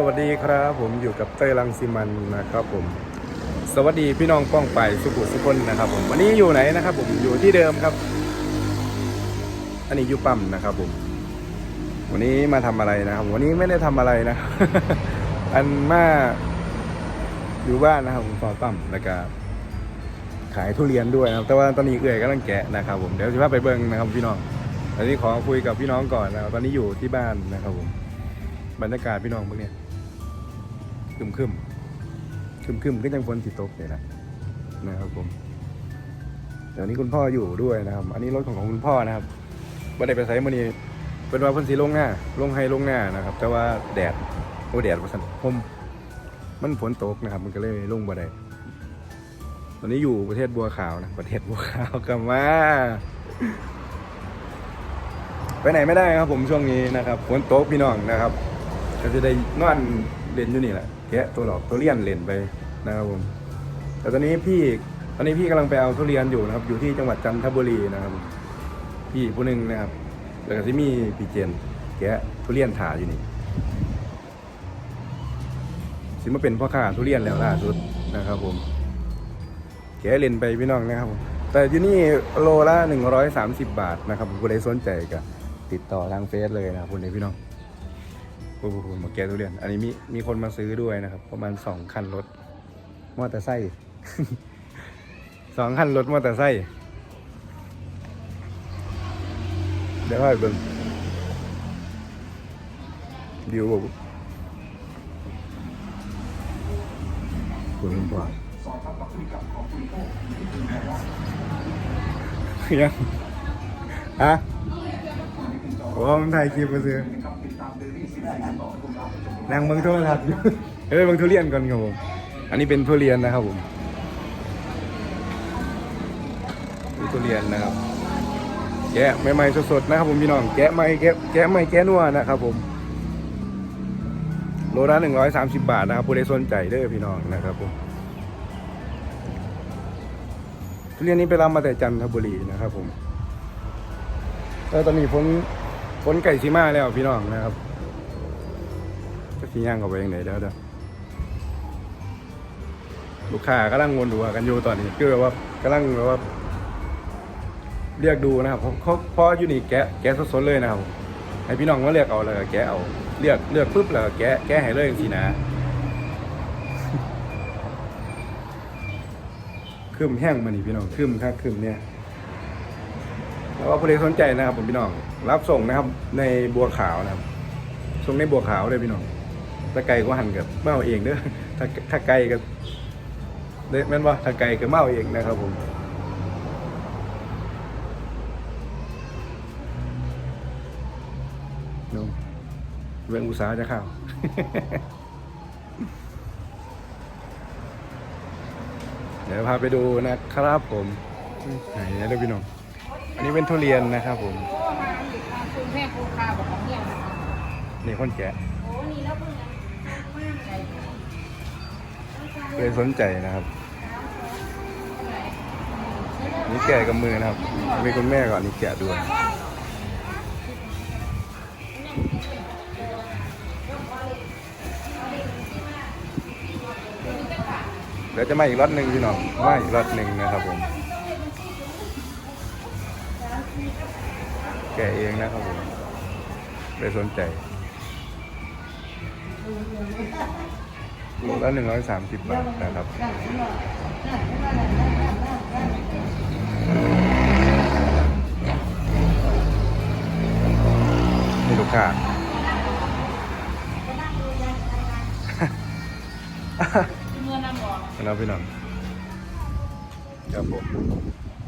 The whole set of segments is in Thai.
สวัสดีครับ ผมอยู่กับเต้ยรังสิมันนะครับผม สวัสดีพี่น้องป้องไปสุขุสุคนนะครับ ผมวันนี้อยู่ไหนนะครับ ผมอยู่ที่เดิมครับ อันนี้ยูปั๊มนะครับ ผม วันนี้มาทำอะไรนะครับ วันนี้ไม่ได้ทำอะไรนะ อันมาอยู่บ้านนะครับ ผมฟอปั๊มแล้วก็ขายทุเรียนด้วยนะครับ แต่ว่าตอนนี้เอื่อยกำลังแกะนะครับ ผมเดี๋ยวจะพาไปเบิ้งนะครับ พี่น้องตอนนี้ขอคุยกับพี่น้องก่อนนะครับตอนนี้อยู่ที่บ้านนะครับผมบรรยากาศพี่น้องพวกเนี้ย คึมคึมคึมคึมก็ยังฝนติดตกเลยนะนะครับผมเดี๋ยวนี้คุณพ่ออยู่ด้วยนะครับ อันนี้รถของของคุณพ่อนะครับบันไดไปใส่มื่อนี้เป็นว่าพ่นสีลงหน้า ลงให้ลงหน้านะครับ แต่ว่าแดดโอ้แดดมาสั่นผมมันฝนตกนะครับ มันก็เลยลงบันไดตอนนี้อยู่ประเทศบัวขาวนะประเทศบัวขาวกลับมาไปไหนไม่ได้ครับผมช่วงนี้นะครับฝนตกพี่น้องนะครับ ก็จะได้นอนเล่นอยู่นี่แหละ แกะตัวหลอกตัวเลี่ยนเล่นไปนะครับผมแต่ตอนนี้พี่ตอนนี้พี่กำลังไปเอาทุเรียนอยู่นะครับ อยู่ที่จังหวัดจันทบุรีนะครับ พี่ผู้หนึ่งนะครับแล้วก็ที่มีพี่เจนแกะทุเรียนถาอยู่นี่สิมาเป็นพ่อค้าทุเรียนแล้วล่าสุดนะครับ ผม แกะเล่นไปพี่น้องนะครับผมแต่ที่นี่โลละหนึ่งร้อยสามสิบบาทนะครับผมผู้ใดสนใจก็ติดต่อทางเฟซเลยนะครับคุณพี่น้อง พูดพูดมาแกะทุเรียน อันนี้มีมีคนมาซื้อด้วยนะครับ ประมาณสองคันรถมอเตอร์ไซค์สองคันรถมอเตอร์ไซค์เดี๋ยวให้เบิ่งวิวบอกคุณพ่อยังฮะโอ้มันถ่ายคลิปมาซื้อ นางเมืองโทรทัศน์อยู่เอ้ยเมืองทุเรียนก่อนครับผม อันนี้เป็นทุเรียนนะครับผมทุเรียนนะครับ แกะใหม่ๆสดๆนะครับผมพี่น้อง แกะใหม่แกะแกะใหม่แกะนัวนะครับผม โลละหนึ่งร้อยสามสิบบาทนะครับผู้ใดสนใจเด้อพี่น้องนะครับผมทุเรียนนี้ไปรับมาแต่จันทบุรีนะครับผมแล้วตอนนี้ฝนฝนไก่ซีมาแล้วพี่น้องนะครับ จะสิย่างเข้าไปยังไงเดี๋ยวเดี๋ยวลูกค้ากำลังวนดูกันอยู่ตอนนี้คือแบบว่ากำลังแบบว่าเรียกดูนะครับเขาเพราะอยู่นี่แกะแกะสดๆเลยนะครับให้พี่น้องมาเรียกเอาเลยแกะเอาเลือกเลือกปุ๊บแล้วแกะแกะให้เลยสินะคืมแห้งมานี่พี่น้องคืมครับคืมเนี่ยแล้วก็ผู้ใดสนใจนะครับผมพี่น้อง รับส่งนะครับ ในบัวขาวนะครับส่งในบัวขาวเลยพี่น้อง ถ้าไกลก็หันกับเมาเองเด้อถ้าถ้าไกลก็เด้แม่นว่าถ้าไกลก็เมาเองนะครับผมนุ่มเรื่องอุตสาห์จะเข้าเดี๋ยวพาไปดูนะครับผมไหนนะเด้อพี่น้อง อันนี้เป็นทุเรียนนะครับผมคุณแม่ปูคาบอกของเนี่ยนะคะนี่คนแกะ โอ้นี่แล้วเพิ่งนะ เลยสนใจนะครับ นี่แกะกับมือนะครับ มีคุณแม่ก่อนนี่แกะด้วยเดี๋ยวจะมาอีกรถหนึ่งพี่น้องมาอีกรถหนึ่งนะครับผม แกะเองนะครับผมเลยสนใจ โลละหนึ่งร้อยสามสิบบาทนะครับนี่ลูกค้าเมื่อนำบอกแล้วพี่น้องครับผม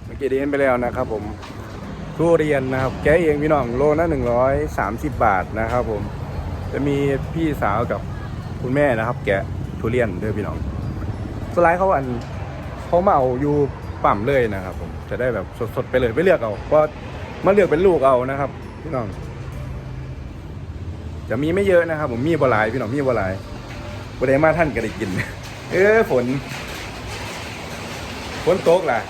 เมื่อกี้ได้เห็นไปแล้วนะครับ ผมทุเรียนนะครับ แกะเองพี่น้องโลละหนึ่งร้อยสามสิบบาทนะครับผม จะมีพี่สาวกับคุณแม่นะครับ แกะทุเรียนด้วยพี่น้องสไลด์เขาอันเขามาเอาอยู่ปั่มเลยนะครับ ผมจะได้แบบสดๆไปเลยไปเลือกเอาเพราะมาเลือกเป็นลูกเอานะครับ พี่น้อง จะมีไม่เยอะนะครับ ผมมีบหลายพี่น้องมีบหลายบได้มาท่านก็ได้กิน เออฝนฝนตกล่ะ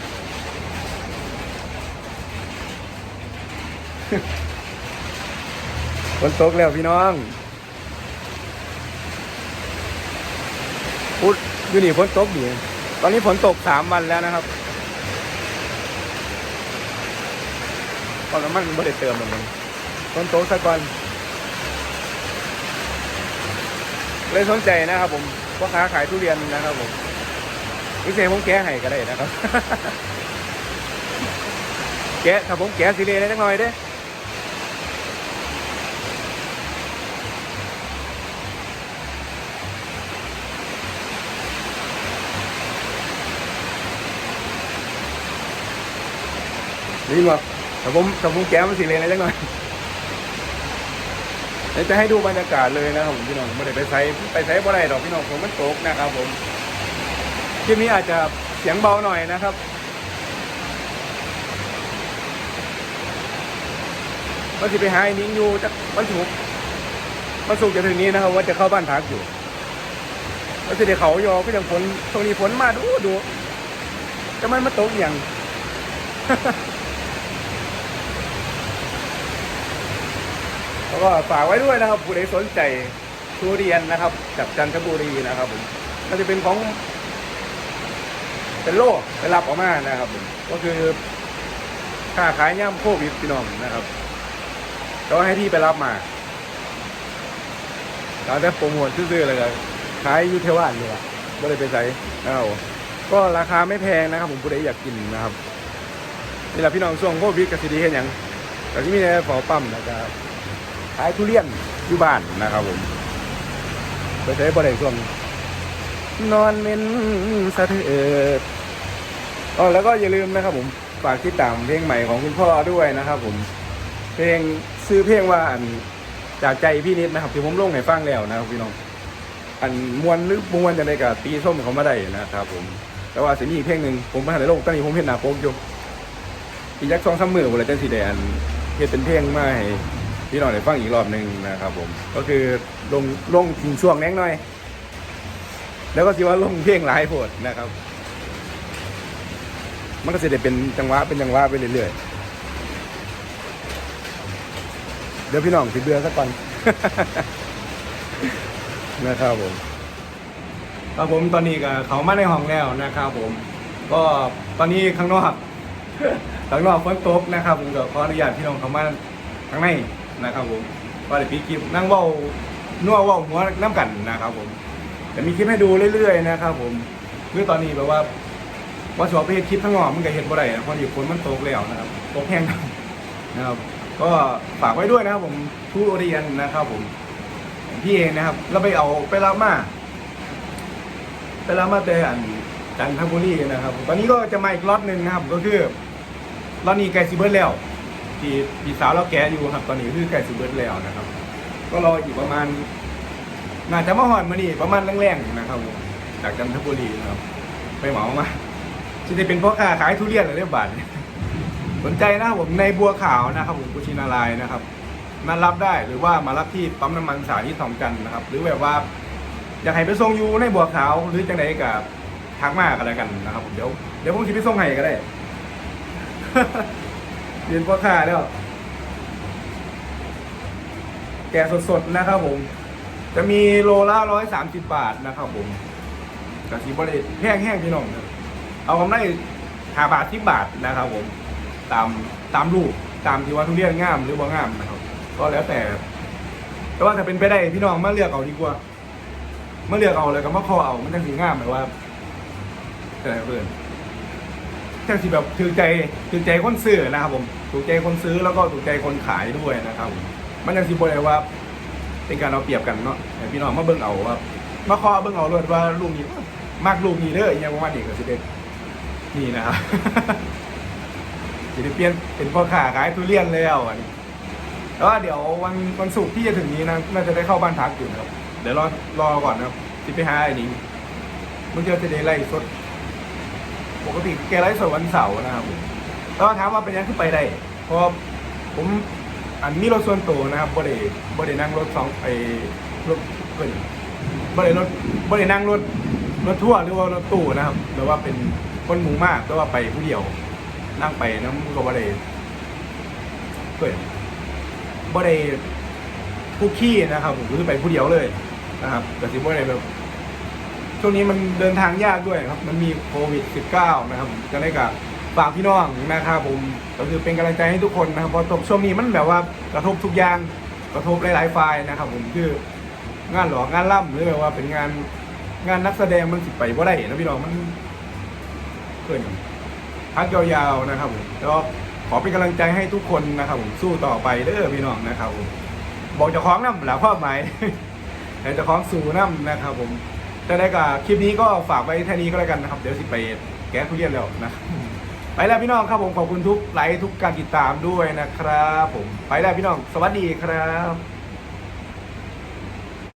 ฝนตกแล้วพี่น้อง พูดอยู่นี่ฝนตกดีตอนนี้ฝนตกสามวันแล้วนะครับตอนน้ำมันไม่ได้เติมเหมือนกันฝนตกซะก่อนเลยสนใจนะครับผมพ่อค้าขายทุเรียนนะครับผมพิเศษผมแกะให้ก็ได้นะครับ แกะถ้าผมแกะสิเลได้จังหน่อยเด้ นี่หรอถ้าผมถ้าผมแกะมันสิเลได้จังหน่อยเดี๋ยวจะให้ดูบรรยากาศเลยนะครับผมพี่น้องไม่ได้ไปไซไปไซบ่ได้ดอกพี่น้องผมมันตกนะครับผมคลิปนี้อาจจะเสียงเบาหน่อยนะครับมันจะไปหาไอ้นิ้งอยู่จะมันถูกมันสุกร์จะถึงนี้นะครับ ว่าจะเข้าบ้านพักอยู่มันจะได้เขายอก็ยังฝนตรงนี้ฝนมาดูดูจะมันมาตกอย่าง แล้วก็ฝากไว้ด้วยนะครับผู้ใดสนใจทุเรียนนะครับจากจันทบุรีนะครับผมมันจะเป็นของเป็นโลกไปรับออกมานะครับผมก็คือค่าขายย่ำโควิดพี่น้องนะครับก็ให้พี่ไปรับมาตอนนี้โปรโมทซื่อๆเลยครับขายยูเทวันเลยก็เลยไปใส่นะครับผมก็ราคาไม่แพงนะครับผมผู้ใดอยากกินนะครับนี่แหละพี่น้องช่วงโควิดกับซีดีเห็นอย่างแต่ที่มีในฝอปั๊มนะครับ ขายทุเรียนอยู่บ้านนะครับผม ไปใช้บริส่วนนอนเมนสะเทืออ๋อแล้วก็อย่าลืมนะครับผมฝากติดตามเพลงใหม่ของคุณพ่อด้วยนะครับผมเพลงซื้อเพลงว่าอันจากใจพี่นิดนะครับที่ผมลงให้ฟังแล้วนะครับพี่น้องอันมวนหรือมวนจะได้กับตีส้มเขามาได้นะครับผม แต่ว่าสิ่งนี้อีกเพลงหนึ่งผมมาหาในโลกตอนนี้ผมเห็นหนาโป๊กอยู่อีกยักษ์สองสามมือวันละจังสีแดงเฮ็ดเป็นเพลงมาให้ พี่น้องได้ฟังอีกรอบหนึ่งนะครับผม ก็คือลงลงทิ้งช่วงแน่งหน่อย แล้วก็คิดว่าลงเพลงหลายโพดนะครับ มันก็จะได้เป็นจังหวะเป็นจังหวะไปเรื่อยๆเดี๋ยวพี่น้องสิเบื่อสักก่อนนะครับผมครับผมตอนนี้ก็เขามาในห้องแล้วนะครับผม ก็ตอนนี้ข้างนอกข้างนอกฝนตกนะครับผมก็ขออนุญาตพี่น้องเขามาข้างใน นะครับผมว่าเดี๋ยวพี่คลิปนั่งว้านัวว้าหัวน้ำกันนะครับผมจะมีคลิปให้ดูเรื่อยๆนะครับผมคือตอนนี้แบบว่าว่าชอบไปเห็นคลิปทั้งงอกมันก็เห็นบ่ได้นะเพราะอยู่ฝนมันตกแล้วนะครับตกแห้งนะครับ ก็ฝากไว้ด้วยนะครับ ผมทุเรียนนะครับ ผมพี่เองนะครับเราไปเอาไปรับมาไปรับมาแต่อันจันทบุรีนะครับ ตอนนี้ก็จะมาอีกล็อตหนึ่งนะครับ ก็คือล็อตนี้ไก่ซิเบิร์แล้ว พี่พี่สาวเราแกะอยู่ครับ ตอนนี้คือไก่สุเบิร์ตแล้วนะครับ ก็รออีกประมาณน่าจะมาหอนมานี่ประมาณแรงๆนะครับผมจากจันทบุรีนะครับ ไปเหมามาจะได้เป็นพ่อค้าขายทุเรียนหรือเรียบบาทสนใจนะครับผมในบัวขาวนะครับผมกุชินารายนะครับมารับได้หรือว่ามารับที่ปั๊มน้ำมันสายที่สองจันนะครับ หรือแบบว่าอยากให้ไปส่งอยู่ในบัวขาวหรือจังไหนกับทักมากอะไรกันนะครับผมเดี๋ยวเดี๋ยวผมจะไปส่งให้ก็ได้ เรียนพ่อค้าแล้ว แกะสดๆนะครับผม จะมีโลละร้อยสามสิบบาทนะครับผมกะสีบริแห้งแห้งๆพี่น้องเอากำไรหาบาทที่บาทนะครับผม ตามตามลูกตามที่ว่าทุเรียนงามหรือว่างามนะครับ ก็แล้วแต่ แต่ว่าถ้าเป็นไปได้พี่น้องมาเลือกเอาดีกว่ามาเลือกเอาเลยก็มาคอเอามันจังสีงามหมายว่าแต่เพื่อน จังสิแบบถือใจถือใจคนซื้อนะครับผมถูกใจคนซื้อแล้วก็ถูกใจคนขายด้วยนะครับผมมันจังสิบ่ได้ว่า เป็นการเอาเปรียบกันเนาะพี่น้องมาเบิ่งเอาว่ามาขอเบิ่งเอาเลยว่าลูกนี้มากลูกนี้เด้ออหยังประมาณนี้ก็สิเด็ดนี่นะครับสิได้เปลี่ยนเป็นพ่อค้าขายทุเรียนแล้วอันนี้แล้วเดี๋ยววันวันศุกร์ที่จะถึงนี้นะน่าจะได้เข้าบ้านพักอยู่นะครับเดี๋ยวรอรอก่อนนะครับสิไปหาไอ้นี้มันจะจะได้ไล่สด ปกติแกไลฟ์สดวันเสาร์นะครับผมแล้วถามว่าเป็นยังขึ้นไปได้เพราะผมอันนี้รถส่วนตัวนะครับบ่ได้บ่ได้นั่งรถสองไอ้รถเพิ่นบ่ได้รถบ่ได้นั่งรถรถทั่วร์หรือว่ารถตู้นะครับหรือว่าเป็นคนหมู่มากแต่ว่าไปผู้เดียว นั่งไปน้ำก็บ่ได้เพิ่นบ่ได้ผู้ขี้นะครับผมคือไปผู้เดียวเลยนะครับแต่สิบ่ได้แบบ ช่วงนี้มันเดินทางยากด้วยครับ มันมีโควิด -19 นะครับจะได้กับฝากพี่น้องนะครับผมก็คือเป็นกำลังใจให้ทุกคนนะครับเพราะตกช่วงนี้มันแบบว่ากระทบทุกอย่างกระทบหลายๆฝ่ายนะครับผมคืองานหลอกงานล่ำหรือแบบว่าเป็นงานงานนักแสดงมันสิไปว่าได้นะพี่น้องมันเกินพักยาวๆนะครับผมแล้วขอเป็นกำลังใจให้ทุกคนนะครับผมสู้ต่อไปเด้อพี่น้องนะครับผมบอกเจ้าของน้ำหลาความหมายแต่เจ้าของสู่น้ำนะครับผม แต่ได้กับคลิปนี้ก็ฝากไว้แค่นี้ก็แล้วกันนะครับ เดี๋ยวสิไปแก้ทุเรียนแล้วนะ ไปแล้วพี่น้องครับผมขอบคุณทุกไลค์ทุกการติดตามด้วยนะครับ ผมไปแล้วพี่น้อง สวัสดีครับ